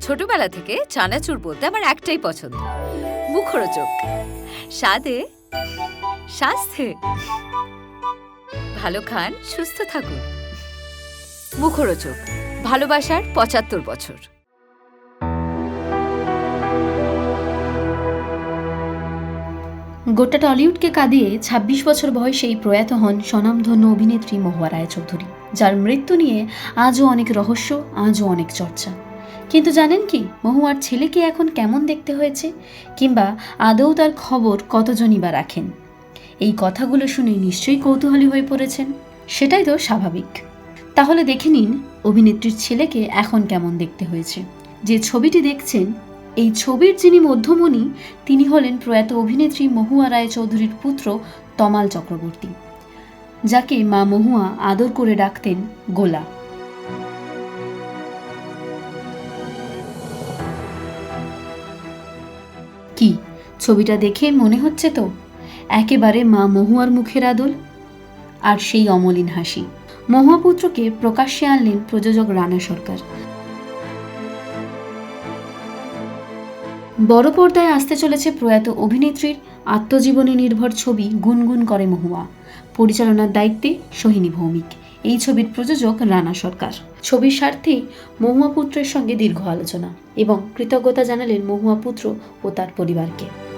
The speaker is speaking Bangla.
ছোটবেলা থেকে চানাচুর বলতে আমার একটাই পছন্দ। মুখরোচক। স্বাদে, স্বাস্থ্যে। ভালো খান, সুস্থ থাকুন। মুখরোচক। ভালোবাসার পঁচাত্তর বছর। গোটা টলিউডকে কাঁদিয়ে ২৬ বছর বয়সেই প্রয়াত হন স্বনামধন্য অভিনেত্রী মহুয়া রায়চৌধুরী, যার মৃত্যু নিয়ে আজও অনেক রহস্য, আজও অনেক চর্চা। কিন্তু জানেন কি? মহুয়ার ছেলেকে এখন কেমন দেখতে হয়েছে? কিংবা আদৌ তার খবর কতজনই বা রাখেন? এই কথাগুলো শুনে নিশ্চয়ই কৌতূহলী হয়ে পড়েছেন। সেটাই তো স্বাভাবিক। তাহলে দেখে নিন অভিনেত্রীর ছেলেকে এখন কেমন দেখতে হয়েছে। যে ছবিটি দেখছেন, এই ছবির যিনি মধ্যমণি, তিনি হলেন প্রয়াত অভিনেত্রী মহুয়া রায়চৌধুরীর পুত্র তমাল চক্রবর্তী, যাকে মা মহুয়া আদর করে ডাকতেন গোলা। কি? ছবিটা দেখে মনে হচ্ছে তো? একেবারে মা মহুয়ার মুখের আদল? আর সেই অমলিন হাসি। মহুয়া পুত্রকে প্রকাশ্যে আনলেন প্রযোজক রানা সরকার। বড় পর্দায় আসতে চলেছে প্রয়াত অভিনেত্রীর আত্মজীবনী নির্ভর ছবি গুনগুন করে মহুয়া। পরিচালনার দায়িত্বে সোহিনী ভৌমিক। এই ছবির প্রযোজক রানা সরকার। ছবির স্বার্থেই মহুয়া পুত্রের সঙ্গে দীর্ঘ আলোচনা এবং কৃতজ্ঞতা জানালেন মহুয়া পুত্র ও তার পরিবারকে।